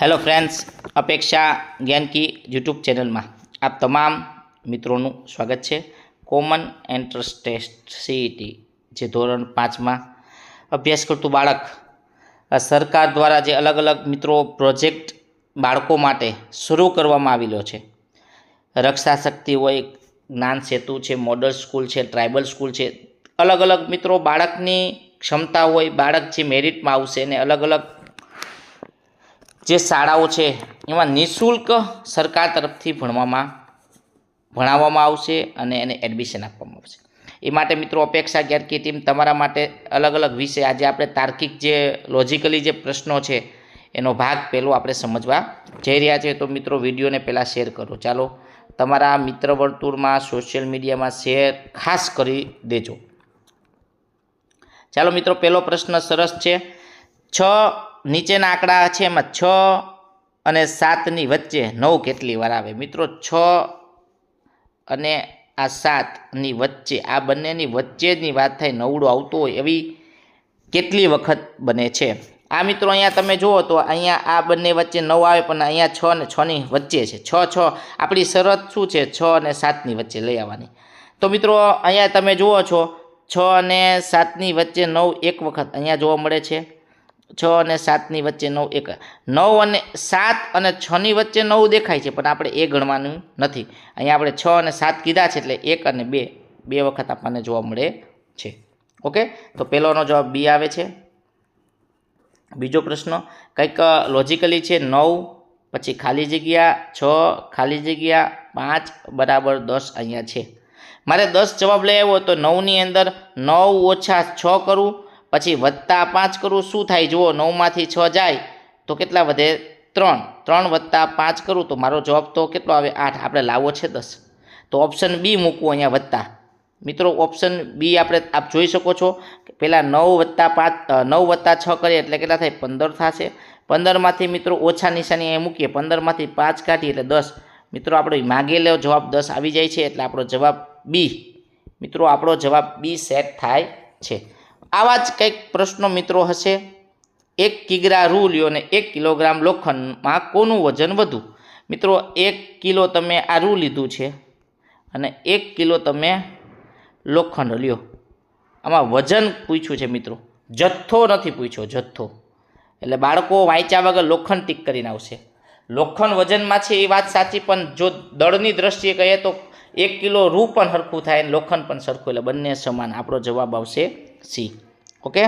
Hello friends અપેક્ષા Gyanki YouTube ચેનલમાં આપ તમામ મિત્રોનું સ્વાગત છે. કોમન એન્ટ્રન્સ ટેસ્ટ સીઈટી જે ધોરણ પાંચમાં અભ્યાસ કરતું બાળક સરકાર દ્વારા જે અલગ અલગ મિત્રો પ્રોજેક્ટ બાળકો માટે શરૂ કરવામાં આવેલો છે. રક્ષા શક્તિ હોય, જ્ઞાન સેતુ છે મોડલ સ્કૂલ છે ટ્રાઇબલ સ્કૂલ છે, અલગ અલગ મિત્રો બાળકની ક્ષમતા હોય, બાળક જે મેરિટમાં આવશે અને અલગ અલગ જે શાળાઓ છે, એમાં નિઃશુલ્ક સરકાર તરફથી ભણવામાં, ભણાવવામાં આવશે અને એને એડમિશન આપવામાં આવશે. એ માટે મિત્રો અપેક્ષા જ્ઞાનકી ટીમ તમારા માટે અલગ અલગ વિષય. આજે આપણે તાર્કિક જે લોજિકલી જે પ્રશ્નો છે, એનો ભાગ પહેલો આપણે સમજવા જઈ રહ્યા છીએ. તો મિત્રો વિડીયોને પહેલાં શેર કરો. ચાલો, તમારા મિત્ર વર્તુળમાં સોશિયલ મીડિયામાં શેર ખાસ કરી દેજો. ચાલો મિત્રો, પહેલો પ્રશ્ન સરસ છે. છ નીચેના આંકડા છે એમાં છ અને સાતની વચ્ચે નવ કેટલી વાર આવે? મિત્રો, છ અને આ સાતની વચ્ચે, આ બંનેની વચ્ચેની વાત થાય, નવડો આવતો હોય એવી કેટલી વખત બને છે? આ મિત્રો અહીંયા તમે જુઓ તો અહીંયા આ બંને વચ્ચે નવ આવે પણ અહીંયા છ અને છની વચ્ચે છે. છ છ. આપણી શરત શું છે? છ અને સાતની વચ્ચે લઈ આવવાની. તો મિત્રો, અહીંયા તમે જુઓ છો, છ અને સાતની વચ્ચે નવ એક વખત અહીંયા જોવા મળે છે. છ અને સાતની વચ્ચે નવ એક નવ અને સાત અને છની વચ્ચે નવ દેખાય છે, પણ આપણે એ ગણવાનું નથી. અહીંયા આપણે છ અને સાત કીધા છે, એટલે એક અને બે બે વખત આપણને જોવા મળે છે. ઓકે? તો પહેલોનો જવાબ બી આવે છે. બીજો પ્રશ્ન, કંઈક લોજિકલી છે, નવ પછી ખાલી જગ્યા, છ ખાલી જગ્યા, પાંચ બરાબર દસ અહીંયા છે. મારે દસ જવાબ લઈ આવ્યો તો નવની અંદર નવ ઓછા છ કરું પછી વત્તા પાંચ કરું, શું થાય? જુઓ, નવમાંથી છ જાય, તો કેટલા વધે? ત્રણ. ત્રણ વત્તા પાંચ કરું, તો મારો જવાબ તો કેટલો આવે? આઠ. આપણે લાવવો છે દસ. તો ઓપ્શન બી મૂકવું અહીંયા વત્તા. મિત્રો ઓપ્શન બી આપણે આપ જોઈ શકો છો પહેલાં નવ વત્તા પાંચ નવ વત્તા છ કરીએ એટલે કેટલા થાય? પંદર થશે. પંદરમાંથી મિત્રો ઓછા નિશાની અહીંયા મૂકીએ. પંદરમાંથી પાંચ કાઢીએ એટલે દસ. મિત્રો, આપણો માગેલો જવાબ દસ આવી જાય છે એટલે આપણો જવાબ બી મિત્રો, આપણો જવાબ બી સેટ થાય છે. આવા જ કંઈક પ્રશ્નો મિત્રો હશે. એક કિગ્રા રૂ લ્યો ને એક કિલોગ્રામ લોખંડમાં કોનું વજન વધુ? મિત્રો, એક કિલો તમે આ રૂ લીધું છે અને એક કિલો તમે લોખંડ લ્યો. આમાં વજન પૂછ્યું છે મિત્રો. જથ્થો નથી પૂછ્યો, જથ્થો. એટલે બાળકો વાંચ્યા વગર લોખંડ ટીક કરીને આવશે. લોખંડ વજનમાં છે એ વાત સાચી, પણ જો દળની દ્રષ્ટિએ કહીએ તો એક કિલો રૂ પણ સરખું થાય લોખંડ પણ સરખું, એટલે બંને સમાન આપણો જવાબ આવશે સી. ઓકે?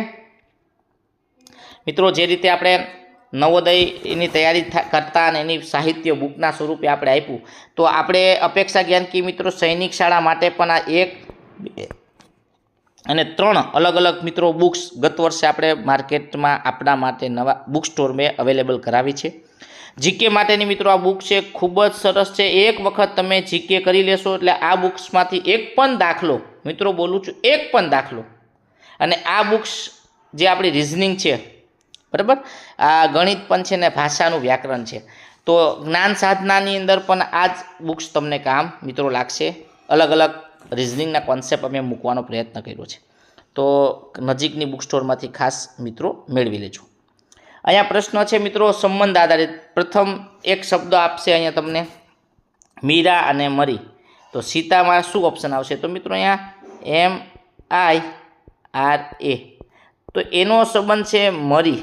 મિત્રો, જે રીતે આપણે નવોદયની તૈયારી કરતા અને એની સાહિત્ય બુકના સ્વરૂપે આપણે આપ્યું, તો આપણે અપેક્ષા જ્ઞાન કી મિત્રો સૈનિક શાળા માટે પણ આ એક અને ત્રણ અલગ અલગ મિત્રો બુક્સ ગત વર્ષે આપણે માર્કેટમાં આપણા માટે નવા બુક સ્ટોર મેં અવેલેબલ કરાવી છે. જીકે માટેની મિત્રો આ બુક છે, ખૂબ જ સરસ છે. એક વખત તમે જીકે કરી લેશો એટલે આ બુક્સમાંથી એક પણ દાખલો, મિત્રો બોલું છું, એક પણ દાખલો અને આ બુક્સ જે આપણી રિઝનિંગ છે, બરાબર? આ ગણિત પણ છે ને ભાષાનું વ્યાકરણ છે. તો જ્ઞાન સાધનાની અંદર પણ આ જ બુક્સ તમને કામ મિત્રો લાગશે. અલગ અલગ રિઝનિંગના કોન્સેપ્ટ અમે મૂકવાનો પ્રયત્ન કર્યો છે. તો નજીકની બુક સ્ટોરમાંથી ખાસ મિત્રો મેળવી લેજો. અહીંયા પ્રશ્ન છે મિત્રો સંબંધ આધારિત. પ્રથમ એક શબ્દ આપશે અહીંયા તમને. મીરા અને મરી. તો સીતામાં શું ઓપ્શન આવશે? તો મિત્રો અહીંયા એમ આઈ આર એ. તો એનો સંબંધ છે મરી.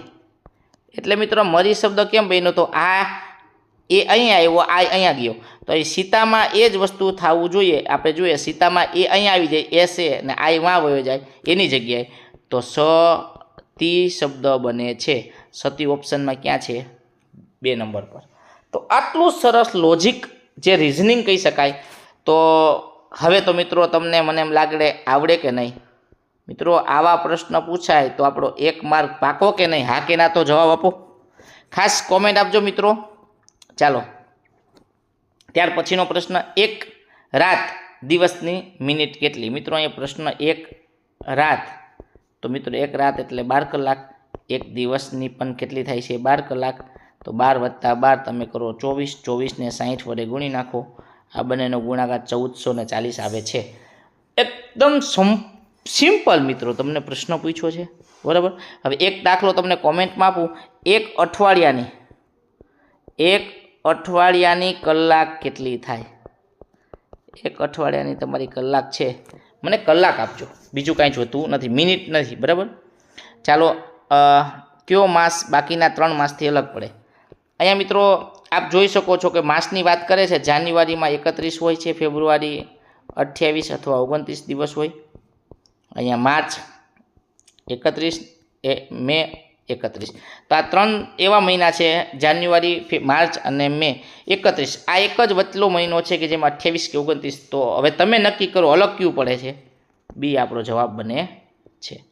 એટલે મિત્રો મરી શબ્દ કેમ બન્યો? તો આ એ અહીંયા આવ્યો, આ અહીંયા ગયો. તો એ સીતામાં એ જ વસ્તુ થવું જોઈએ. આપણે જોઈએ, સીતામાં એ અહીંયા આવી જાય એસ એ ને આ વાં વયો જાય, એની જગ્યાએ. તો સ, તી શબ્દ બને છે. સતી ઓપ્શનમાં ક્યાં છે? બે નંબર પર. તો આટલું સરસ લોજિક જે રિઝનિંગ કહી શકાય. તો હવે તો મિત્રો તમને મને એમ લાગડે આવડે કે નહીં? મિત્રો, આવા પ્રશ્ન પૂછાય તો આપણો એક માર્ક પાકો કે નહીં? હા કે ના તો જવાબ આપો. ખાસ કોમેન્ટ આપજો મિત્રો. ચાલો. ત્યાર પછીનો પ્રશ્ન એક રાત દિવસની મિનિટ કેટલી? મિત્રો, અહીંયા પ્રશ્ન એક રાત. તો મિત્રો, એક રાત એટલે બાર કલાક. એક દિવસની પણ કેટલી થાય છે? બાર કલાક. તો બાર વત્તા બાર તમે કરો ચોવીસ. ચોવીસને સાહીઠ વડે ગુણી નાખો. આ બંનેનો ગુણાકાર ચૌદસો ને ચાલીસ આવે છે. એકદમ સમ સિમ્પલ મિત્રો, તમને પ્રશ્ન પૂછ્યો છે? બરાબર? હવે એક દાખલો તમને કોમેન્ટમાં આપું. એક અઠવાડિયાની એક અઠવાડિયાની કલાક કેટલી થાય? એક અઠવાડિયાની તમારી કલાક છે. મને કલાક આપજો. બીજું કાંઈ જોતું નથી. મિનિટ નથી. બરાબર? ચાલો કયો માસ બાકીના ત્રણ માસથી અલગ પડે? અહીંયા મિત્રો, આપ જોઈ શકો છો કે માસની વાત કરે છે. જાન્યુઆરીમાં એકત્રીસ હોય છે, ફેબ્રુઆરી અઠ્યાવીસ અથવા ઓગણત્રીસ દિવસ હોય. અહીંયા માર્ચ એકત્રીસ એ મે એકત્રીસ. તો આ ત્રણ એવા મહિના છે, જાન્યુઆરી માર્ચ અને મે એકત્રીસ. આ એક જ વચલો મહિનો છે કે જેમાં અઠ્યાવીસ કે ઓગણત્રીસ. તો હવે તમે નક્કી કરો, અલગ કયું પડે છે? બી આપણો જવાબ બને છે.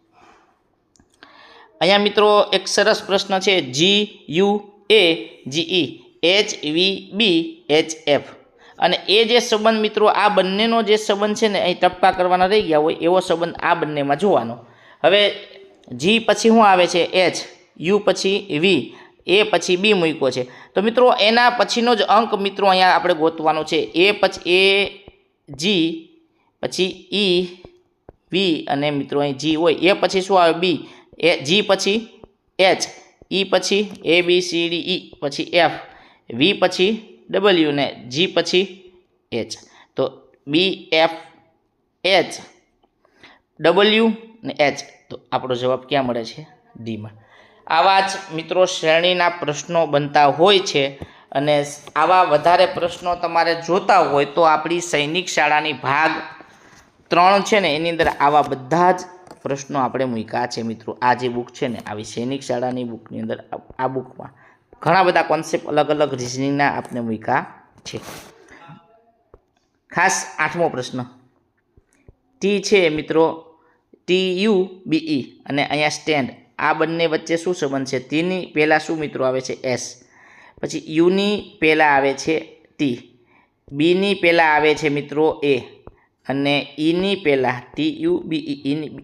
અહીંયા મિત્રો એક સરસ પ્રશ્ન છે, G U A G E H V B, H F. અને એ જે સંબંધ મિત્રો, આ બંનેનો જે સંબંધ છે ને, અહીં ટપકા કરવાના રહી ગયા હોય, એવો સંબંધ આ બંનેમાં જોવાનો. હવે જી પછી શું આવે છે? એચ યુ પછી વી એ પછી બી મૂક્યો છે. તો મિત્રો, એના પછીનો જ અંક મિત્રો અહીંયા આપણે ગોતવાનો છે. એ પછી, એ જી પછી ઈ વી અને મિત્રો અહીં જી હોય. એ પછી શું આવે? બી એ જી પછી એચ ઈ પછી એ બી સી ડી ઈ પછી એફ વી પછી ડબલ્યુ ને જી પછી એચ તો બી એફ એચ ડબલ્યુ ને એચ તો આપણો જવાબ ક્યાં મળે છે? ડીમાં આવા જ મિત્રો શ્રેણીના પ્રશ્નો બનતા હોય છે અને આવા વધારે પ્રશ્નો તમારે જોતા હોય તો આપણી સૈનિક શાળાની ભાગ ત્રણ છે ને, એની અંદર આવા બધા જ પ્રશ્નો આપણે મૂક્યા છે મિત્રો. આ જે બુક છે ને, આવી સૈનિક શાળાની બુકની અંદર આ- બુકમાં ઘણા બધા કોન્સેપ્ટ અલગ અલગ રિઝનિંગના આપને મૂક્યા છે. ખાસ આઠમો પ્રશ્ન. ટી છે મિત્રો ટી યુ બી ઈ અને અહીંયા સ્ટેન્ડ આ બંને વચ્ચે શું સંબંધ છે? ટીની પહેલાં શું મિત્રો આવે છે? એસ પછી યુની પહેલાં આવે છે ટી બીની પહેલાં આવે છે મિત્રો એ અને ઈની પહેલાં, ટી યુ બી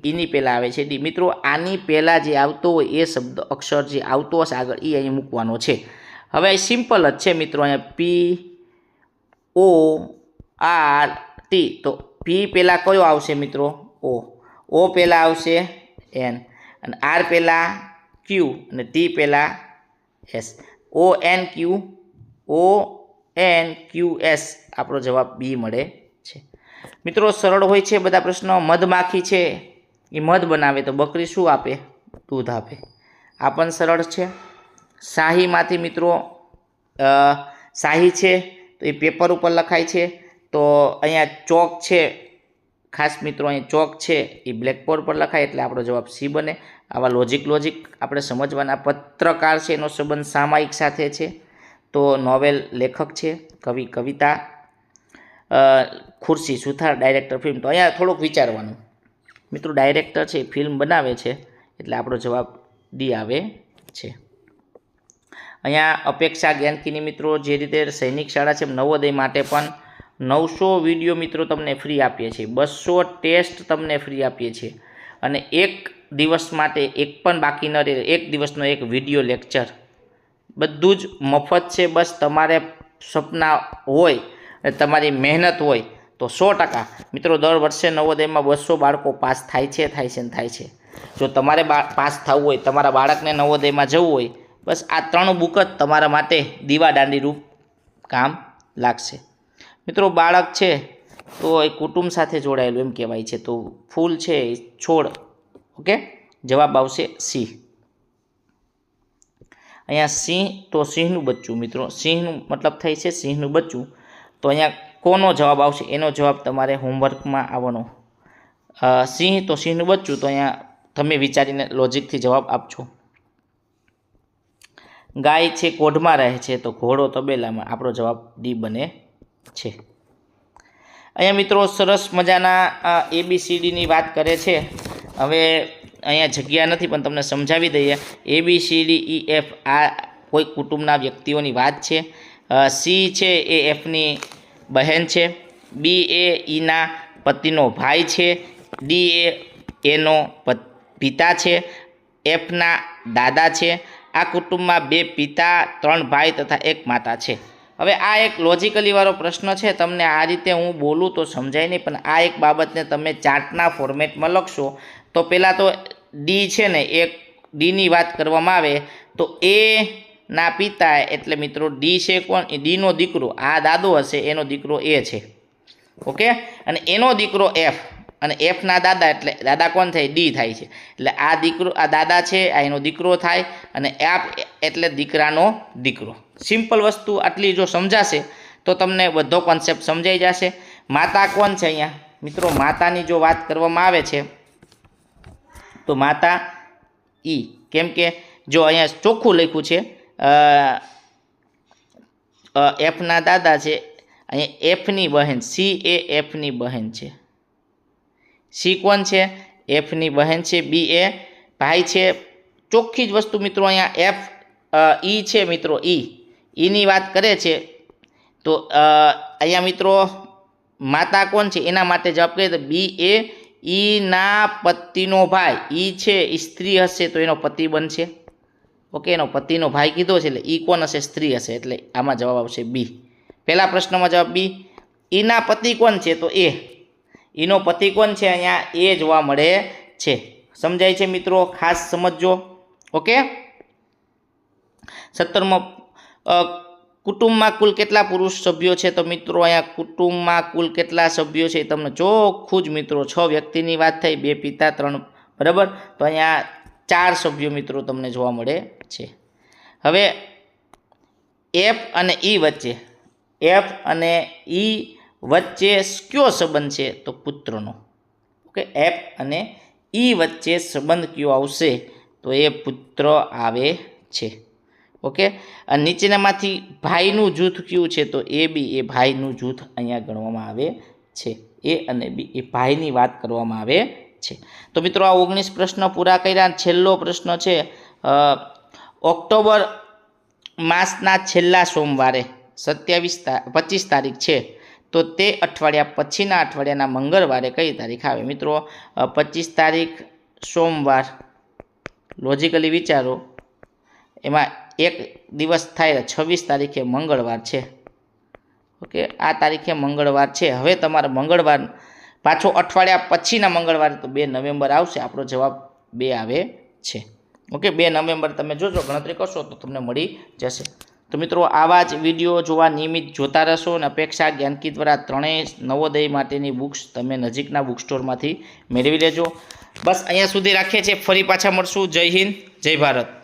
ઈની પહેલાં આવે છે. ડી, મિત્રો, આની પહેલાં જે આવતો હોય એ શબ્દ, અક્ષર જે આવતો હશે આગળ એ અહીં મૂકવાનો છે. હવે સિમ્પલ જ છે મિત્રો, અહીંયા પી ઓ આર ટી. તો પી પહેલાં કયો આવશે મિત્રો? ઓ. ઓ પહેલાં આવશે એન. અને આર પહેલાં ક્યુ. અને ટી પહેલાં S. O N Q. O N Q S. આપણો જવાબ બી મળે છે. મિત્રો, સરળ હોય છે બધા પ્રશ્નો. મધમાખી છે. એ મધ બનાવે તો બકરી શું આપે? દૂધ આપે. આ પણ સરળ છે. શાહીમાંથી મિત્રો શાહી છે તો એ પેપર ઉપર લખાય છે. તો અહીંયા ચોક છે. ખાસ મિત્રો અહીં ચોક છે. એ બ્લેકબોર્ડ પર લખાય એટલે આપણો જવાબ સી બને. આવા લોજિક લોજિક આપણે સમજવાના. પત્રકાર છે, એનો સંબંધ સામાયિક સાથે છે. તો નોવેલ લેખક છે, કવિ, કવિતા. ખુરશી સુથાર ડાયરેક્ટર ફિલ્મ તો અહીંયા થોડુંક વિચારવાનું. મિત્રો ડાયરેક્ટર છે ફિલ્મ બનાવે છે, એટલે આપણો જવાબ ડી આવે છે. અહીંયા અપેક્ષા જ્ઞાનકીની મિત્રો, જે રીતે સૈનિક શાળા છે નવોદય માટે પણ નવસો વીડિયો મિત્રો તમને ફ્રી આપીએ છીએ. બસો ટેસ્ટ તમને ફ્રી આપીએ છીએ. અને એક દિવસ માટે એક પણ બાકી ન રહે, એક દિવસનો એક વીડિયો લેક્ચર બધું જ મફત છે, બસ તમારે સપના હોય તમારી મહેનત હોય તો સો ટકા. મિત્રો, દર વર્ષે નવોદયમાં બસો બાળકો પાસ થાય છે થાય છે ને થાય છે. જો તમારે પાસ થવું હોય, તમારા બાળકને નવોદયમાં જવું હોય, બસ આ ત્રણ બુક જ તમારા માટે દીવા દાંડી રૂપ કામ લાગશે. મિત્રો, બાળક છે તો એ કુટુંબ સાથે જોડાયેલું એમ કહેવાય છે. તો ફૂલ છે છોડ, ઓકે? જવાબ આવશે સિંહ. અહીંયા સિંહ તો સિંહનું બચ્ચું, મિત્રો. સિંહનું મતલબ થાય છે સિંહનું બચ્ચું. તો અહીંયા કોનો જવાબ આવશે? એનો જવાબ તમારે હોમવર્કમાં આવવાનો. સિંહ, તો સિંહનું બચ્ચું, તો અહીંયા તમે વિચારીને લોજિકથી જવાબ આપજો. ગાય છે, કોઢમાં રહે છે, તો ઘોડો તબેલામાં. આપણો જવાબ ડી બને છે. અહીંયા મિત્રો સરસ મજાના એબીસીડીની વાત કરે છે. હવે અહીંયા જગ્યા નથી, પણ તમને સમજાવી દઈએ. A B C D E F આ કોઈ કુટુંબના વ્યક્તિઓની વાત છે. સી છે એ એફની બહેન છે. બી એ ઈના પતિનો ભાઈ છે. ડી એ એનો પિતા છે. એફના દાદા છે. આ કુટુંબમાં બે પિતા, ત્રણ ભાઈ તથા એક માતા છે. હવે આ એક લોજિકલી વાળો પ્રશ્ન છે. તમને આ રીતે હું બોલું તો સમજાય નહીં, પણ આ એક બાબતને તમે ચાર્ટના ફોર્મેટમાં લખશો, તો પહેલાં તો ડી છે ને એક ડીની વાત કરવામાં આવે, તો એ ના પિતા એટલે મિત્રો ડી છે કોણ? ડીનો દીકરો. આ દાદો હશે, એનો દીકરો એ છે. ઓકે? અને એનો દીકરો એફ અને એફના દાદા એટલે દાદા કોણ થાય? ડી થાય છે. એટલે આ દીકરો, આ દાદા છે, આ એનો દીકરો થાય અને એફ એટલે દીકરાનો દીકરો. સિમ્પલ વસ્તુ આટલી જો સમજાશે તો તમને બધો કોન્સેપ્ટ સમજાઈ જશે. માતા કોણ છે અહીંયા? મિત્રો, માતાની જો વાત કરવામાં આવે છે, તો માતા ઈ. કેમ કે જો અહીંયા ચોખ્ખું લખ્યું છે એફના દાદા છે. અહીંયા એફની બહેન સી એ એફની બહેન છે. સી કોણ છે? એફની બહેન છે બી એ ભાઈ છે. ચોખ્ખી જ વસ્તુ મિત્રો અહીંયા એફ ઈ છે મિત્રો ઈ ઈની વાત કરે છે. તો અહીંયા મિત્રો માતા કોણ છે? એના માટે જવાબ કરીએ તો બી એ ઈના પતિનો ભાઈ. ઈ છે સ્ત્રી હશે તો એનો પતિ બનશે. ઓકે, એનો પતિનો ભાઈ કીધો છે એટલે ઈ કોણ હશે? સ્ત્રી હશે. એટલે આમાં જવાબ આવશે બી. પહેલા પ્રશ્નમાં જવાબ બી. ઈના પતિ કોણ છે? તો એ. ઈનો પતિ કોણ છે? અહીંયા એ જોવા મળે છે. સમજાય છે મિત્રો? ખાસ સમજજો. ઓકે? સત્તરમાં કુટુંબમાં કુલ કેટલા પુરુષ સભ્યો છે? તો મિત્રો, અહીંયા કુટુંબમાં કુલ કેટલા સભ્યો છે તમને ચોખ્ખું જ મિત્રો, છ વ્યક્તિની વાત થઈ, બે પિતા, ત્રણ, બરાબર? તો અહીંયા ચાર સભ્યો મિત્રો તમને જોવા મળે. છે. હવે એફ અને ઈ વચ્ચે. એફ અને ઈ વચ્ચે કયો સંબંધ છે? તો પુત્રનો. ઓકે, એફ અને ઈ વચ્ચે સંબંધ કયો આવશે? તો એ પુત્ર આવે છે. ઓકે, અને નીચેનામાંથી ભાઈનું જૂથ કયું છે? તો એ બી એ ભાઈનું જૂથ અહીંયા ગણવામાં આવે છે. એ અને બી એ ભાઈની વાત કરવામાં આવે છે. તો મિત્રો, આ ઓગણીસ પ્રશ્ન પૂરા કર્યા. છેલ્લો પ્રશ્ન છે ઓક્ટોબર માસના છેલ્લા સોમવારે, સત્યાવીસ પચીસ તારીખ છે. તો તે અઠવાડિયા પછીના અઠવાડિયાના મંગળવારે કઈ તારીખ આવે? મિત્રો પચીસ તારીખ સોમવાર. લોજિકલી વિચારો, એમાં એક દિવસ થાય, છવ્વીસ તારીખે મંગળવાર છે. ઓકે, આ તારીખે મંગળવાર છે. હવે તમારે મંગળવાર, પાછો અઠવાડિયા પછીના મંગળવારે તો બે નવેમ્બર આવશે. આપણો જવાબ બે આવે છે. ઓકે, બે નવેમ્બર તમે જોજો, ગણતરી કરશો તો તમને મળી જશે. તો મિત્રો, આવા જ વીડિયો જોવા નિયમિત જોતા રહેશો અને અપેક્ષા જ્ઞાનકી દ્વારા ત્રણેય નવોદય માટેની બુક્સ તમે નજીકના બુક સ્ટોરમાંથી મેળવી લેજો. બસ, અહીંયા સુધી રાખીએ છીએ. ફરી પાછા મળશું. જય હિન્દ, જય ભારત.